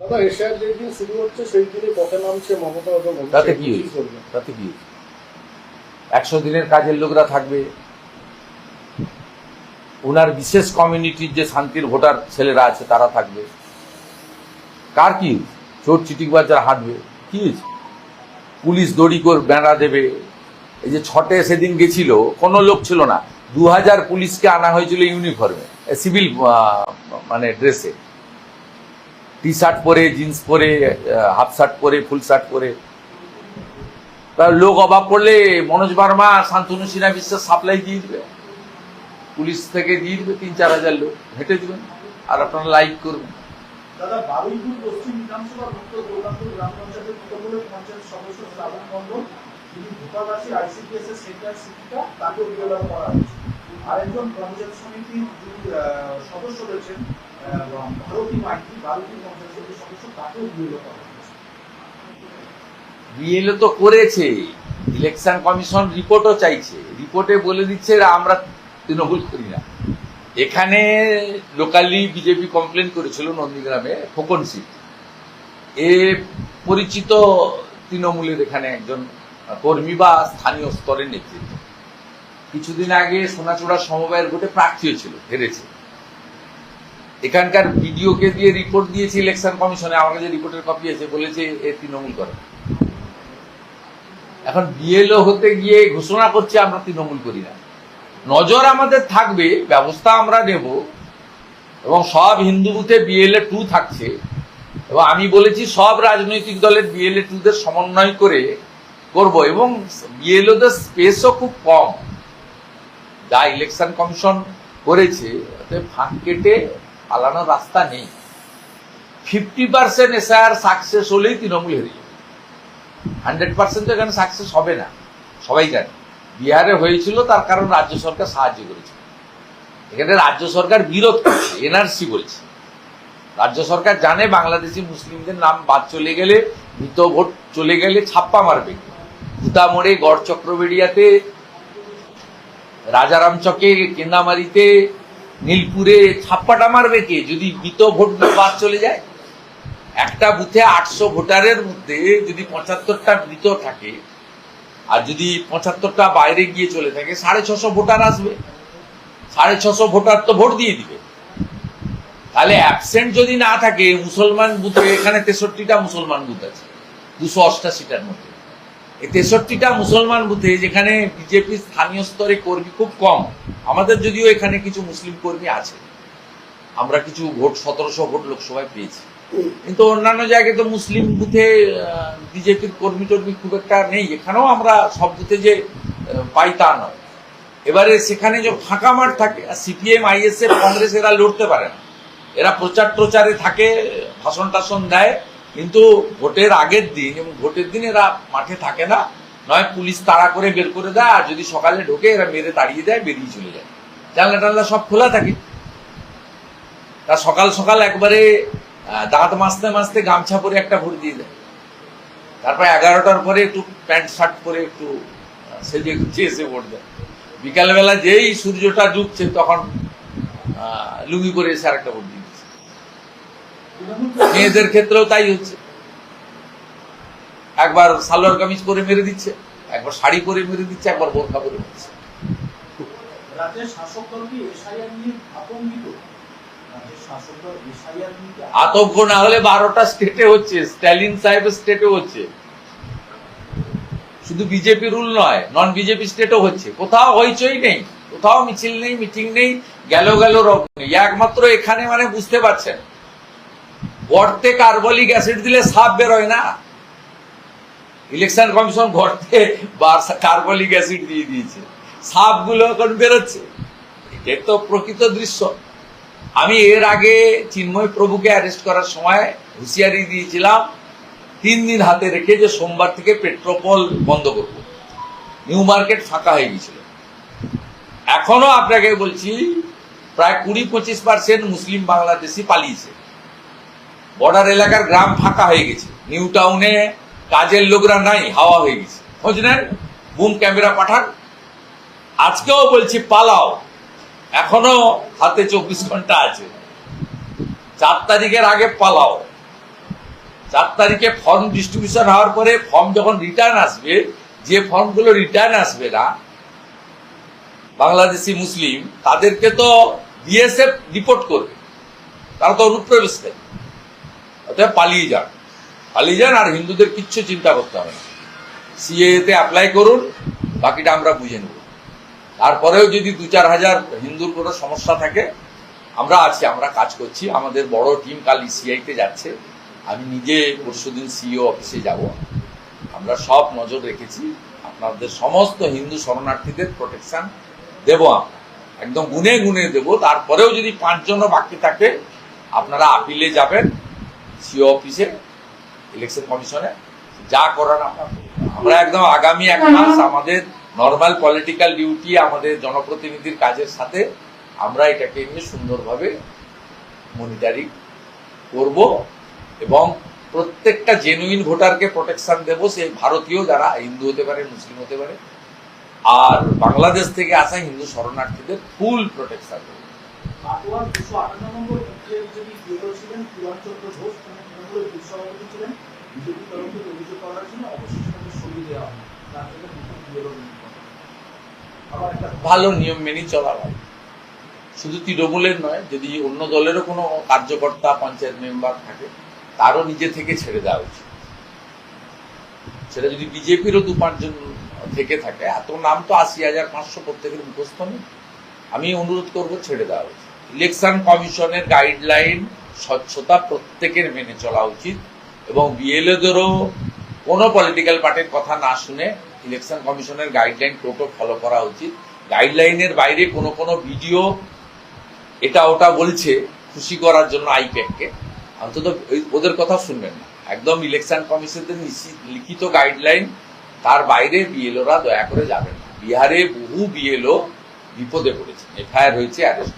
দাদা এশিয়ার যেই শুরু হচ্ছে সেই দিনই পথে নামছে মমতা তাতে কি কি হয়েছে? করবেন? তাতে কি একশো দিনের কাজের লোকরা থাকবে। ওনার বিশেষ কমিউনিটির যে শান্তির ভোটার ছেলেরা আছে তারা থাকবে। কার কি? চোর চিটিংবাজ যারা হাঁটবে কি পুলিশ দড়ি করে বেড়া দেবে। এই যে ছটে সেদিন গেছিল কোনো লোক ছিল না। দু হাজার পুলিশকে আনা হয়েছিল ইউনিফর্মে সিভিল মানে ড্রেসে। টি শার্ট পরে জিন্স পরে হাফ শার্ট পরে ফুল শার্ট পরে। লোক অভাব পড়লে মনোজ বার্মা, শান্তনু সিনহা বিশ্বাস সাপ্লাই দিয়ে দিবে। পুলিশ থেকে দিয়ে দিবে, তিন চার হাজার লোক। হেঁটে দিবেন আর আপনারা লাইক করবেন। দাদা, বারুইপুর পশ্চিম দুর্গাপুর গ্রাম পঞ্চায়েতের সদস্য শ্রাবণ আইসিডিএস এর সেন্টার তাকে করা হয়েছে। আরেকজন পঞ্চায়েত সমিতির সদস্য রয়েছেন ভারতী মাইতি ভারতী পঞ্চায়েত সমিতির সদস্য, তাকেও গ্রেপ্তার করা বিএলও তো করেছে। ইলেকশন কমিশন রিপোর্টও চাইছে। রিপোর্টে বলে দিচ্ছে আমরা তৃণমূল করি না। এখানে লোকালি বিজেপি কমপ্লেন করেছিল নন্দীগ্রামে, ফোকন সিট এ পরিচিত তৃণমূলের এখানে একজন কর্মী বা স্থানীয় স্তরের নেতৃত্ব। কিছুদিন আগে সোনাচূড়া সমবায়ের ভোটে প্রার্থী হয়েছিল হেরেছে এখানকার ভিডিওকে দিয়ে রিপোর্ট দিয়েছে ইলেকশন কমিশনে আমার কাছে রিপোর্টের কপি আছে, বলেছে এ তৃণমূল করে। এখন বিএলও হতে গিয়ে ঘোষণা করছে, আমরা তৃণমূল করি না। নজর আমাদের থাকবে, ব্যবস্থা আমরা নেব, এবং সব হিন্দু বুথে বিএলএ টু থাকছে, এবং আমি বলেছি সব রাজনৈতিক দলের বিএলএ টুদের সমন্বয় করে করব, এবং বিএলওদের স্পেসও খুব কম। যা ইলেকশন কমিশন করেছে ফাঁক কেটে পালানোর রাস্তা নেই। ফিফটি পার্সেন্ট এসআর সাকসেস হলেই তৃণমূল হেরে যাবে। হান্ড্রেড পার্সেন্ট তো এখানে সাকসেস হবে না, সবাই জানে। বিহারে হয়েছিল, তার কারণ রাজ্য সরকার সাহায্য করেছে। এখানে রাজ্য সরকার বিরোধ করছে এনআরসি বলছে। রাজ্য সরকার জানে বাংলাদেশি মুসলিমদের নাম বাদ চলে গেলে মৃত ভোট চলে গেলে ছাপ্পা মারবে ভূতামোড়ে গড় চক্রবেড়িয়াতে রাজারাম চকে কেন্দামারিতে, নীলপুরে ছাপ্পাটা মারবে কে? যদি মৃত ভোট বাদ চলে যায়? একটা বুথে আটশো ভোটারের মধ্যে যদি পঁচাত্তরটা মৃত থাকে, আর যদি পঁচাত্তরটা বাইরে গিয়ে চলে থাকে, সাড়ে ছশো ভোটার আসবে। সাড়ে ছশো ভোটার তো ভোট দিয়ে দিবে। তাহলে অ্যাবসেন্ট যদি না থাকে, মুসলমান বুথে এখানে তেষট্টিটা মুসলমান বুথ আছে। দুশো অষ্টাশিটার মধ্যে। তেষট্টিটা মুসলমান বুথে যেখানে বিজেপি স্থানীয় স্তরে কর্মী খুব কম, আমাদের যদিও এখানে কিছু মুসলিম কর্মী আছে। আমরা কিছু ভোট, সতেরোশো ভোট লোকসভায় পেয়েছি। কিন্তু অন্যান্য জায়গায় তো মুসলিম বুথে বিজেপির কর্মী টর্মী খুব একটা নেই। এখানেও আমরা সব বুথে যে পাই তা নয়। এবারে সেখানে যে ফাঁকা মাঠ থাকে সিপিএম আইএসএফ কংগ্রেস এরা লড়তে পারে না। এরা প্রচার প্রচারে থাকে ভাষণ টাষণ দেয় কিন্তু ভোটের আগের দিন, এবং ভোটের দিন এরা মাঠে থাকে না, নয় পুলিশ তাড়া করে বের করে দেয়, আর যদি সকালে ঢোকে এরা মেরে তাড়িয়ে দেয় বেরিয়ে চলে যায়। জানলা টানলা সব খোলা থাকে। তা সকাল সকাল একবারে দাঁত মাজতে মাজতে গামছা পরে একটা ভোট দিয়ে দেয়। তারপর এগারোটার পরে একটু প্যান্ট শার্ট পরে একটু সেজে গুছিয়ে এসে ভোট দেয়। বিকালবেলা যেই সূর্যটা ডুবছে, তখন লুঙ্গি পরে এসে আরেকটা ভোট দিয়ে। মেয়েদের ক্ষেত্রেও তাই হচ্ছে। একবার সালোয়ার কামিজ পরে মেরে দিচ্ছে একবার শাড়ি পরে মেরে দিচ্ছে একবার বোরখা পরে দিচ্ছে। আতঙ্ক না হলে বারোটা স্টেটে হচ্ছে স্ট্যালিন সাহেবের স্টেটে হচ্ছে। শুধু বিজেপি রুল নয় নন বিজেপি স্টেটও হচ্ছে। কোথাও হইচই নেই কোথাও মিছিল নেই মিটিং নেই গেল গেল রব নেই। একমাত্র এখানে মানে বুঝতে পারছেন। গর্তে কার্বলিক অ্যাসিড দিলে সাপ বেরোয় না। ইলেকশন কমিশন গর্তে কার্বলিক অ্যাসিড দিয়ে দিয়েছে। সাপগুলো এখন বেরোচ্ছে। এটাই তো প্রকৃত দৃশ্য। আমি এর আগে চিন্ময় প্রভুকে অ্যারেস্ট করার সময় হুঁশিয়ারি দিয়েছিলাম, তিন দিন হাতে রেখে যে সোমবার থেকে পেট্রোপল বন্ধ করব। নিউ মার্কেট ফাঁকা হয়ে গেছিল এখনও আপনাকে বলছি, প্রায় কুড়ি পঁচিশ পার্সেন্ট মুসলিম বাংলাদেশি পালিয়েছে। বর্ডার এলাকার গ্রাম ফাঁকা হয়ে গেছে। নিউ টাউনে কাজের লোকরা নাই, হাওয়া হয়ে গেছে। খোঁজ নেন বুম ক্যামেরা পাঠান। আজকেও বলছি, পালাও। এখনও হাতে চব্বিশ ঘণ্টা আছে। চার তারিখের আগে পালাও। চার তারিখে ফর্ম ডিস্ট্রিবিউশন হওয়ার পরে ফর্ম যখন রিটার্ন আসবে, যে ফর্মগুলো রিটার্ন আসবে না, বাংলাদেশি মুসলিম, তাদেরকে তো বিএসএফ রিপোর্ট করবে। তারা তো অনুপ্রবেশ দেয়। অতএব পালিয়ে যান। পালিয়ে যান আর হিন্দুদের কিচ্ছু চিন্তা করতে হবে না। সিএতে অ্যাপ্লাই করুন, বাকিটা আমরা বুঝে নেব। তারপরেও যদি দু চার হাজার হিন্দুর কোনো সমস্যা থাকে, আমরা আছি, আমরা কাজ করছি। আমাদের বড় টিম কাল সিআইতে যাচ্ছে। আমি নিজে পরশুদিন সিইও অফিসে যাব। আমরা সব নজর রেখেছি। আপনাদের সমস্ত হিন্দু শরণার্থীদের প্রোটেকশন দেব আমরা। একদম গুনে গুনে দেব। তারপরেও যদি পাঁচজনও বাকি থাকে, আপনারা আপিলে যাবেন। সিও অফিসে ইলেকশন কমিশনে যা করার আমরা আমরা একদম আগামী এক মাস আমাদের নর্মাল পলিটিক্যাল ডিউটি আমাদের জনপ্রতিনিধির কাজের সাথে আমরা এটাকে নিয়ে সুন্দরভাবে মনিটারিং করব এবং প্রত্যেকটা জেনুইন ভোটারকে প্রোটেকশন দেব সেই ভারতীয় যারা হিন্দু হতে পারে মুসলিম হতে পারে আর বাংলাদেশ থেকে আসা হিন্দু শরণার্থীদের ফুল প্রোটেকশন দেব। দুশো আটান্ন নম্বর ছিলেন ঘোষ তিনি তৃণমূলের ছিলেন, বিজেপি অভিযোগ করা হয়েছিল অবশেষে তাকে সরিয়ে দেওয়া হয় তার একটা ভালো নিয়ম মেনে চলা হয় শুধু তৃণমূলের নয়, যদি অন্য দলেরও কোনো কার্যকর্তা, পঞ্চায়েত মেম্বার থাকে, তারও নিজে থেকে ছেড়ে দেওয়া উচিত। সেটা যদি বিজেপিরও দু পাঁচজন থেকে থাকে, এত নাম তো আশি হাজার পাঁচশো প্রত্যেকের মুখস্থ নেই। আমি অনুরোধ করব ছেড়ে দেওয়া উচিত। ইলেকশন কমিশনের গাইডলাইন স্বচ্ছতা প্রত্যেকের মেনে চলা উচিত এবং বিএলওদেরও কোনো পলিটিক্যাল পার্টির কথা না শুনে ইলেকশন কমিশনের গাইডলাইন টোটো ফলো করা উচিত। গাইডলাইনের বাইরে কোনো কোনো ভিডিও এটা ওটা বলছে খুশি করার জন্য আইপ্যাককে। অন্তত ওদের কথা শুনবেন না। একদম ইলেকশন কমিশনের লিখিত গাইডলাইন, তার বাইরে বিএলওরা দয়া করে যাবেন না। বিহারে বহু বিএলও বিপদে পড়েছে এফআইআর হয়েছে অ্যারেস্ট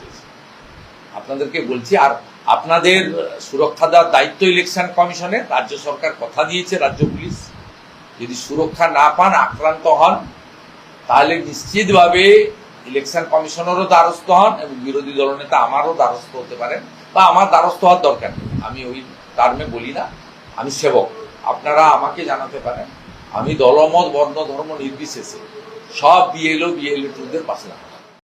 আপনাদেরকে বলছি, আর আপনাদের সুরক্ষা দেওয়ার দায়িত্ব ইলেকশন কমিশনের রাজ্য সরকার কথা দিয়েছে, রাজ্য পুলিশ। যদি সুরক্ষা না পান, আক্রান্ত হন, তাহলে নিশ্চিতভাবে ইলেকশন কমিশনেরও দ্বারস্থ হন এবং বিরোধী দলনেতা আমারও দ্বারস্থ হতে পারেন বা আমার দ্বারস্থ হওয়ার দরকার নেই। আমি ওই টার্মে বলি না। আমি সেবক। আপনারা আমাকে জানাতে পারেন। আমি দলমত, বর্ণ, ধর্ম নির্বিশেষে সব বিএলও বিএলএ টুদের পাশে দাঁড়াবো।